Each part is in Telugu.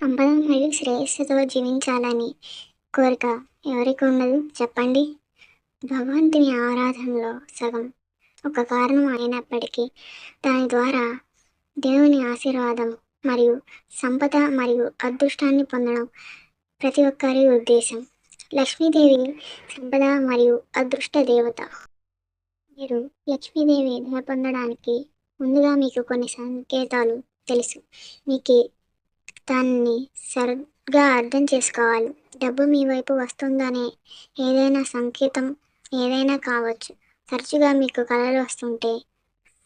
సంపద మరియు శ్రేయస్సుతో జీవించాలని కోరిక ఎవరికి ఉండదు. చెప్పండి. భగవంతుని ఆరాధనలో సగం ఒక కారణం అయినప్పటికీ దాని ద్వారా దేవుని ఆశీర్వాదం మరియు సంపద మరియు అదృష్టాన్ని పొందడం ప్రతి ఒక్కరి ఉద్దేశం. లక్ష్మీదేవి సంపద మరియు అదృష్ట దేవత. మీరు లక్ష్మీదేవి పొందడానికి ముందుగా మీకు కొన్ని సంకేతాలు తెలుసు. మీకు దాన్ని సరిగ్గా అర్థం చేసుకోవాలి. డబ్బు మీ వైపు వస్తుందనే ఏదైనా సంకేతం ఏదైనా కావచ్చు. తరచుగా మీకు కళలు వస్తుంటే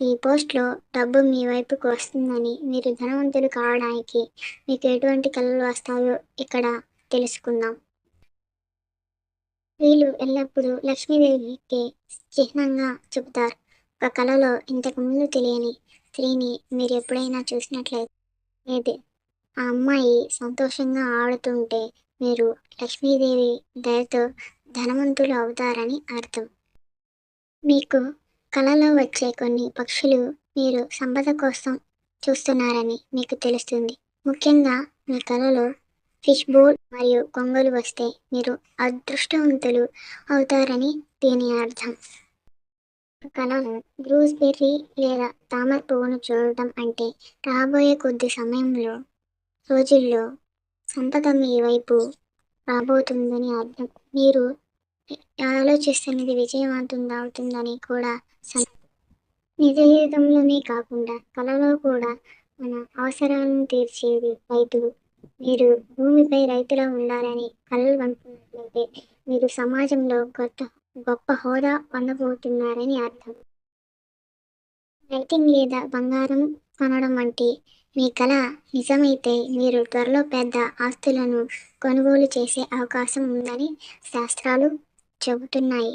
ఈ పోస్ట్లో డబ్బు మీ వైపుకు వస్తుందని మీరు ధనవంతులు కావడానికి మీకు ఎటువంటి కళలు వస్తాయో ఇక్కడ తెలుసుకుందాం. వీళ్ళు ఎల్లప్పుడూ లక్ష్మీదేవికి చిహ్నంగా చెబుతారు. ఒక కళలో ఇంతకుముందు తెలియని స్త్రీని మీరు ఎప్పుడైనా చూసినట్లయితే ఆ అమ్మాయి సంతోషంగా ఆడుతుంటే మీరు లక్ష్మీదేవి దయతో ధనవంతులు అవుతారని అర్థం. మీకు కళలో వచ్చే కొన్ని పక్షులు మీరు సంపద కోసం చూస్తున్నారని మీకు తెలుస్తుంది. ముఖ్యంగా మీ కళలో ఫిష్ బోల్ మరియు కొంగలు వస్తే మీరు అదృష్టవంతులు అవుతారని దీని అర్థం. కళలో బ్రూస్బెర్రీ లేదా తామర పువ్వును చూడటం అంటే రాబోయే కొద్ది సమయంలో రోజుల్లో సంపద మీ వైపు రాబోతుందని అర్థం మీరు ఆలోచిస్తున్నది విజయవంతం అవుతుందని కూడా నిజ జీవితంలోనే కాకుండా కళలో కూడా మన అవసరాలను తీర్చేది రైతులు మీరు భూమిపై రైతులా ఉండాలని కళలు అనుకున్నట్లయితే మీరు సమాజంలో కొత్త గొప్ప హోదా పొందబోతున్నారని అర్థం. రైటింగ్ లేదా బంగారం కొనడం వంటి మీ కళ నిజమైతే మీరు త్వరలో పెద్ద ఆస్తులను కొనుగోలు చేసే అవకాశం ఉందని శాస్త్రాలు చెబుతున్నాయి.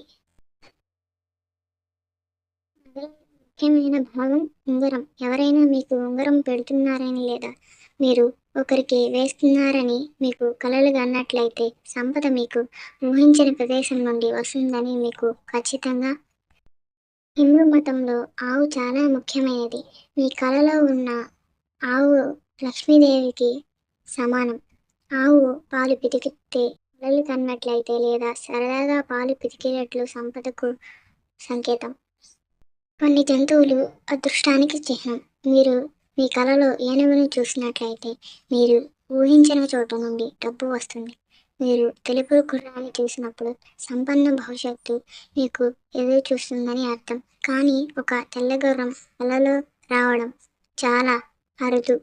ముఖ్యమైన భాగం ఉంగరం. ఎవరైనా మీకు ఉంగరం పెడుతున్నారని లేదా మీరు ఒకరికి వేస్తున్నారని మీకు కలలు అన్నట్లయితే సంపద మీకు ఊహించిన ప్రదేశం నుండి వస్తుందని మీకు ఖచ్చితంగా హిందూ మతంలో ఆవు చాలా ముఖ్యమైనది. మీ కళలో ఉన్న ఆవు లక్ష్మీదేవికి సమానం. ఆవు పాలు పితికితే పిల్లలు కన్నట్లయితే లేదా సరదాగా పాలు పితికేటట్లు సంపదకు సంకేతం. కొన్ని జంతువులు అదృష్టానికి చిహ్నం. మీరు మీ కళలో ఏనుగును చూసినట్లయితే మీరు ఊహించిన చోట నుండి డబ్బు వస్తుంది. మీరు తెలుపు గుర్రాన్ని చూసినప్పుడు సంపన్న భవిష్యత్తు మీకు ఎదురు చూస్తుందని అర్థం. కానీ ఒక తెల్ల గుర్రం కళలో రావడం చాలా అరుదు.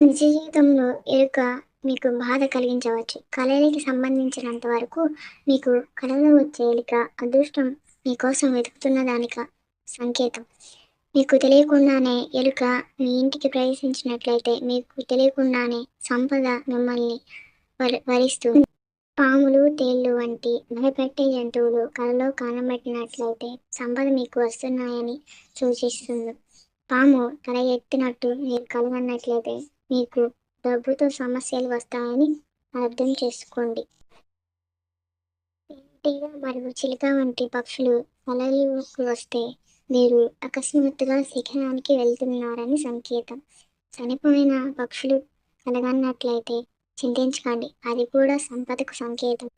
నిజ జీవితంలో ఎరుక మీకు బాధ కలిగించవచ్చు. కళలకి సంబంధించినంత వరకు మీకు కళలో వచ్చే ఎలుక అదృష్టం మీకోసం వెతుకుతున్న దానిక? సంకేతం. మీకు తెలియకుండానే ఎలుక మీ ఇంటికి ప్రవేశించినట్లయితే మీకు తెలియకుండానే సంపద మిమ్మల్ని వరిస్తూ పాములు తేళ్ళు వంటి భయపెట్టే జంతువులు కలలో కానబట్టినట్లయితే సంపద మీకు వస్తున్నాయని సూచిస్తుంది. పాము తల ఎత్తినట్టు మీరు కలగన్నట్లయితే మీకు డబ్బుతో సమస్యలు వస్తాయని అర్థం చేసుకోండి. తేనెటీగ మరియు చిలుక వంటి పక్షులు కలలోకి వస్తే మీరు అకస్మాత్తుగా శిఖరానికి వెళ్తున్నారని సంకేతం. చనిపోయిన పక్షులు కలగన్నట్లయితే చింతించకండి. అది కూడా సంపదకు సంకేతం.